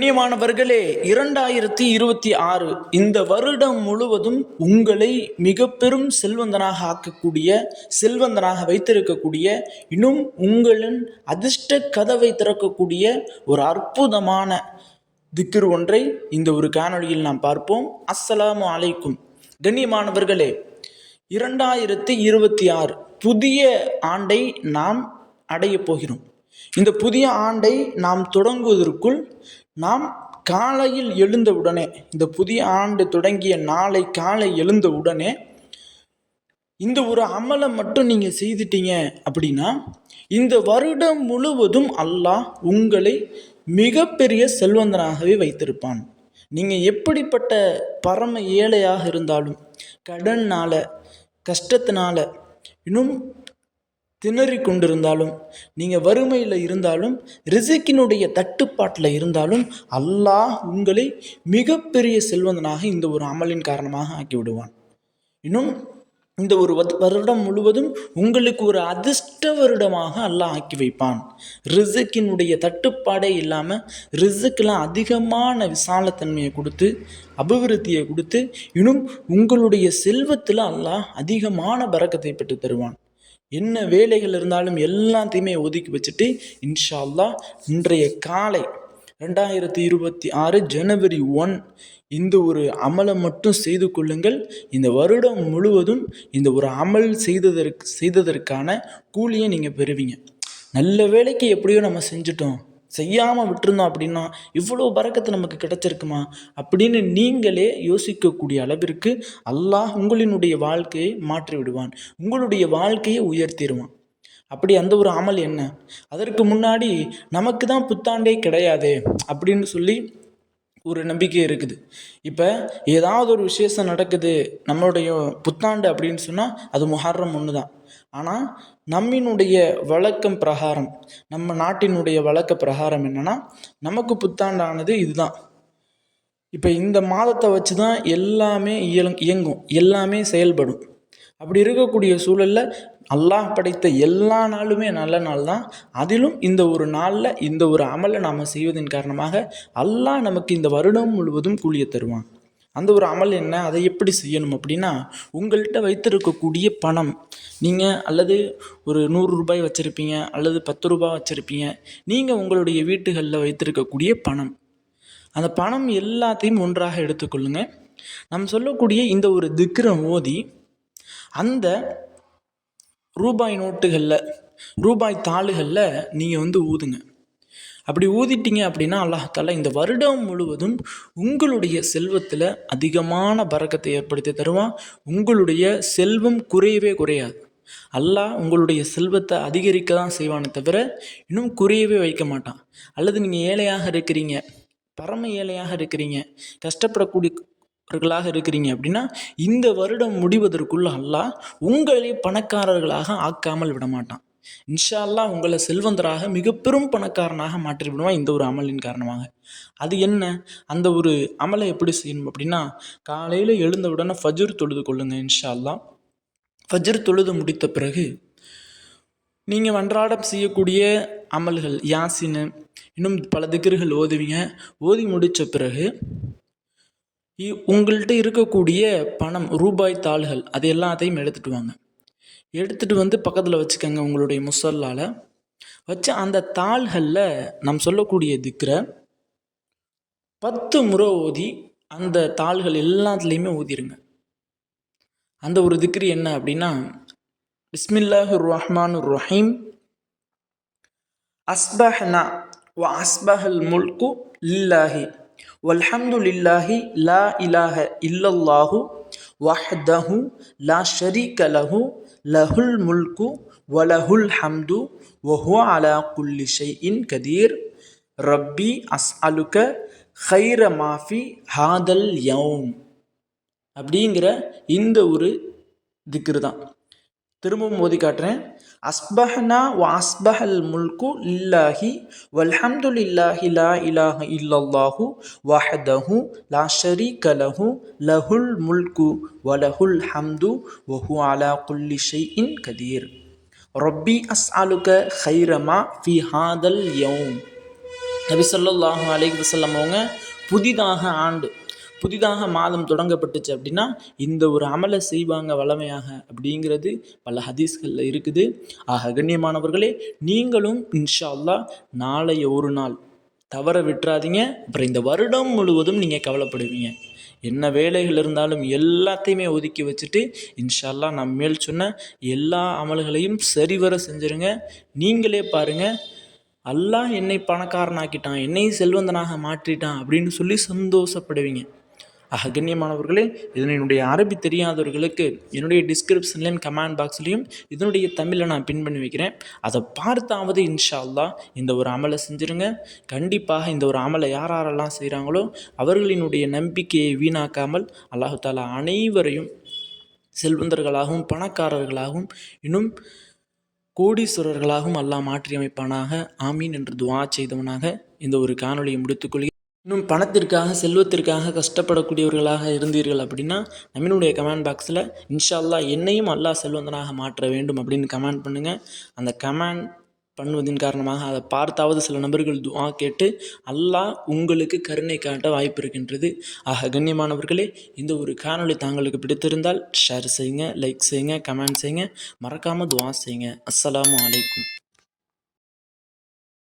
கண்ணியமானவர்களே இரண்டாயிரத்தி இருபத்தி ஆறு இந்த வருடம் முழுவதும் உங்களை மிக பெரும் செல்வந்தனாக ஆக்கக்கூடிய செல்வந்தனாக வைத்திருக்கக்கூடிய இன்னும் உங்களின் அதிர்ஷ்ட கதவை திறக்கக்கூடிய ஒரு அற்புதமான திக்ர் ஒன்றை இந்த ஒரு காணொலியில் நாம் பார்ப்போம். அஸ்ஸலாமு அலைக்கும். கண்ணியமானவர்களே இரண்டாயிரத்தி இருபத்தி ஆறு புதிய ஆண்டை நாம் அடையப் போகிறோம். இந்த புதிய ஆண்டை நாம் தொடங்குவதற்குள் நாம் காலையில் எழுந்தவுடனே இந்த புதிய ஆண்டு தொடங்கிய நாளை காலை எழுந்தவுடனே இந்த ஒரு அமலை மட்டும் நீங்கள் செய்துட்டீங்க அப்படின்னா இந்த வருடம் முழுவதும் அல்லாஹ் உங்களை மிகப்பெரிய செல்வந்தனாகவே வைத்திருப்பான். நீங்கள் எப்படிப்பட்ட பரம ஏழையாக இருந்தாலும் கடனால் கஷ்டத்தினால இன்னும் திணறி கொண்டிருந்தாலும் நீங்கள் வறுமையில் இருந்தாலும் ரிசிக்கினுடைய தட்டுப்பாட்டில் இருந்தாலும் அல்லாஹ் உங்களை மிகப்பெரிய செல்வந்தனாக இந்த ஒரு அமலின் காரணமாக ஆக்கி விடுவான் இன்னும் இந்த ஒரு வத்- வருடம் முழுவதும் உங்களுக்கு ஒரு அதிர்ஷ்ட வருடமாக அல்லாஹ் ஆக்கி வைப்பான். ரிசுக்கினுடைய தட்டுப்பாடே இல்லாமல் ரிசுக்கெலாம் அதிகமான விசாலத்தன்மையை கொடுத்து அபிவிருத்தியை கொடுத்து இன்னும் உங்களுடைய செல்வத்தில் அல்லாஹ் அதிகமான பறக்கத்தை பெற்று தருவான். என்ன வேலைகள் இருந்தாலும் எல்லாத்தையுமே ஒதுக்கி வச்சுட்டு இன்ஷா இன்றைய காலை ரெண்டாயிரத்தி இருபத்தி ஆறு ஜனவரி ஒன் இந்த ஒரு அமலை மட்டும் செய்து கொள்ளுங்கள். இந்த வருடம் முழுவதும் இந்த ஒரு அமல் செய்ததற்கு செய்ததற்கான கூலியை நீங்கள் பெறுவீங்க. நல்ல வேலைக்கு எப்படியோ நம்ம செஞ்சுட்டோம். செய்யாமல் விட்டுருந்தோம் அப்படின்னா இவ்வளோ பறக்கத்து நமக்கு கிடைச்சிருக்குமா? அப்படின்னு நீங்களே யோசிக்கக்கூடிய அளவிற்கு அல்லாஹ் உங்களினுடைய வாழ்க்கையை மாற்றி விடுவான் உங்களுடைய வாழ்க்கையை உயர்த்திடுவான். அப்படி அந்த ஒரு அமல் என்ன? அதற்கு முன்னாடி நமக்கு தான் புத்தாண்டே கிடையாதே அப்படின்னு சொல்லி ஒரு நம்பிக்கை இருக்குது. இப்போ ஏதாவது ஒரு விசேஷம் நடக்குது நம்மளுடைய புத்தாண்டு அப்படின்னு சொன்னால் அது முஹர்ரம் ஒன்று தான் ஆனால் நம்மினுடைய வழக்கம் பிரகாரம் நம்ம நாட்டினுடைய வழக்க பிரகாரம் என்னன்னா நமக்கு புத்தாண்டானது இதுதான். இப்போ இந்த மாதத்தை வச்சு தான் எல்லாமே இயலும் இயங்கும் எல்லாமே செயல்படும். அப்படி இருக்கக்கூடிய சூழலில் அல்லாஹ் படைத்த எல்லா நாளுமே நல்ல நாள் தான். அதிலும் இந்த ஒரு நாளில் இந்த ஒரு அமலை நாம் செய்வதன் காரணமாக அல்லாஹ் நமக்கு இந்த வருடம் முழுவதும் கூலியை தருவான். அந்த ஒரு அமல் என்ன? அதை எப்படி செய்யணும் அப்படின்னா உங்கள்கிட்ட வைத்திருக்கக்கூடிய பணம். நீங்கள் அல்லது ஒரு நூறு ரூபாய் வச்சுருப்பீங்க அல்லது பத்து ரூபாய் வச்சுருப்பீங்க. நீங்கள் உங்களுடைய வீட்டுகளில் வைத்திருக்கக்கூடிய பணம். அந்த பணம் எல்லாத்தையும் ஒன்றாக எடுத்துக்கொள்ளுங்க. நம்ம சொல்லக்கூடிய இந்த ஒரு திக்ரம் ஓதி அந்த ரூபாய் நோட்டுகளில் ரூபாய் தாளுகளில் நீங்கள் வந்து ஊதுங்க. அப்படி ஊதிட்டீங்க அப்படின்னா அல்லாஹால இந்த வருடம் முழுவதும் உங்களுடைய செல்வத்தில் அதிகமான பறக்கத்தை ஏற்படுத்தி தருவான். உங்களுடைய செல்வம் குறையவே குறையாது. அல்லாஹ் உங்களுடைய செல்வத்தை அதிகரிக்க தான் செய்வானே தவிர இன்னும் குறையவே வைக்க மாட்டான். அல்லது நீங்கள் ஏழையாக இருக்கிறீங்க பரம ஏழையாக இருக்கிறீங்க கஷ்டப்படக்கூடியவர்களாக இருக்கிறீங்க அப்படின்னா இந்த வருடம் முடிவதற்குள்ள அல்லாஹ் உங்களை பணக்காரர்களாக ஆக்காமல் விட மாட்டான். இன்ஷா உங்களை செல்வந்தராக மிக பெரும் பணக்காரனாக மாற்றிவிடுவான் இந்த ஒரு அமலின் காரணமாக. அது என்ன? அந்த ஒரு அமலை எப்படி செய்யணும் அப்படின்னா காலையில் எழுந்த உடனே தொழுது கொள்ளுங்க இன்ஷா அல்லாஹ் தொழுது முடித்த பிறகு நீங்கள் அன்றாடம் செய்யக்கூடிய அமல்கள் யாசினு இன்னும் பல திகர்கள் ஓதுவீங்க. ஓதி முடித்த பிறகு இ- உங்கள்கிட்ட இருக்கக்கூடிய பணம் ரூபாய் தாள்கள் அது எல்லாத்தையும் எடுத்துட்டு வாங்க. எடுத்துட்டு வந்து பக்கத்தில் வச்சுக்கோங்க உங்களுடைய முசல்லால். வச்சு அந்த தாள்களில் நாம் சொல்லக்கூடிய திக்ரை பத்து முறை ஓதி அந்த தாள்கள் எல்லாத்துலேயுமே ஊதிருங்க. அந்த ஒரு திக்ரி என்ன அப்படின்னா பிஸ்மில்லாஹு ரஹ்மான் ரஹீம் அஸ்பஹ்னா வ அஸ்பஹல் முல்கு லில்லாஹி வல்ஹம்து லில்லாஹி லா இலாஹ இல்லல்லாஹு வஹ்தஹு லா ஷரீக லஹு லஹுல் முல்கு வலஹுல் ஹம்து வஹுவ அலா குல்லி ஷைஇன் கதீர் ரப்பி அஸ்அலுக ஹைர மாஃபி ஹாதல் யௌம் அப்படிங்கிற இந்த ஒரு திக்ரு தான். திரும்பவும் மோதி காட்டுறேன். அஸ்பஹனா வ அஸ்பஹல் முல்கு இல்லாஹி வல்ஹம்து இல்லாஹி லா இலாஹ இல்லல்லாஹு வஹதஹு லா ஷரீக லஹு லஹுல் முல்கு வலஹுல் ஹம்து வஹு அலா குல்லி ஷைஇன் கதீர். ரப்பி அஸ்அலுக ஹைரமா ஃபி ஹாதல் யௌம். நபி சொல்லாஹு அலைஹி வசல்லம் அவங்க புதிதாக ஆண்டு புதிதாக மாதம் தொடங்கப்பட்டுச்சு அப்படின்னா இந்த ஒரு அமலை செய்வாங்க வளமையாக அப்படிங்கிறது பல ஹதீஸ்களில் இருக்குது. ஆக கண்ணியமானவர்களே நீங்களும் இன்ஷா அல்லா நாளைய ஒரு நாள் தவற விட்டுறாதீங்க. அப்புறம் இந்த வருடம் முழுவதும் நீங்கள் கவலைப்படுவீங்க. என்ன வேலைகள் இருந்தாலும் எல்லாத்தையுமே ஒதுக்கி வச்சுட்டு இன்ஷால்லா நம்ம மேல் சொன்ன எல்லா அமல்களையும் சரிவர செஞ்சுருங்க. நீங்களே பாருங்கள் அல்லாஹ் என்னை பணக்காரனாக்கிட்டான் என்னை செல்வந்தனாக மாற்றிட்டான் அப்படின்னு சொல்லி சந்தோஷப்படுவீங்க. ஆக கண்ணியமானவர்களே இதனுடைய அரபி தெரியாதவர்களுக்கு என்னுடைய டிஸ்கிரிப்ஷன்லேயும் கமெண்ட் பாக்ஸ்லேயும் இதனுடைய தமிழை நான் பின் பண்ணி வைக்கிறேன். அதை பார்த்தாவது இன்ஷா அல்லா இந்த ஒரு அமலை செஞ்சுருங்க. கண்டிப்பாக இந்த ஒரு அமலை யார் யாரெல்லாம் செய்கிறாங்களோ அவர்களினுடைய நம்பிக்கையை வீணாக்காமல் அல்லாஹு தாலா அனைவரையும் செல்வந்தர்களாகவும் பணக்காரர்களாகவும் இன்னும் கோடீஸ்வரர்களாகவும் அல்லாஹ் மாற்றியமைப்பானாக. ஆமீன் என்று துவா செய்தவனாக இந்த ஒரு காணொளியை முடித்துக்கொள்கிறேன் இன்னும் பணத்திற்காக செல்வத்திற்காக கஷ்டப்படக்கூடியவர்களாக இருந்தீர்கள் அப்படின்னா நம்மளுடைய கமெண்ட் பாக்ஸில் இன்ஷா அல்லாஹ் என்னையும் அல்லாஹ் செல்வந்தனாக மாற்ற வேண்டும் அப்படின்னு கமெண்ட் பண்ணுங்கள் அந்த கமெண்ட் பண்ணுவதின் காரணமாக அதை பார்த்தாவது சில நபர்கள் துவா கேட்டு அல்லாஹ் உங்களுக்கு கருணை காட்ட வாய்ப்பு இருக்கின்றது. ஆக கண்ணியமானவர்களே இந்த ஒரு காணொளி தாங்களுக்கு பிடித்திருந்தால் ஷேர் செய்யுங்க லைக் செய்யுங்க கமெண்ட் செய்யுங்க. மறக்காமல் துவா செய்யுங்க. அஸ்ஸலாமு அலைக்கும்.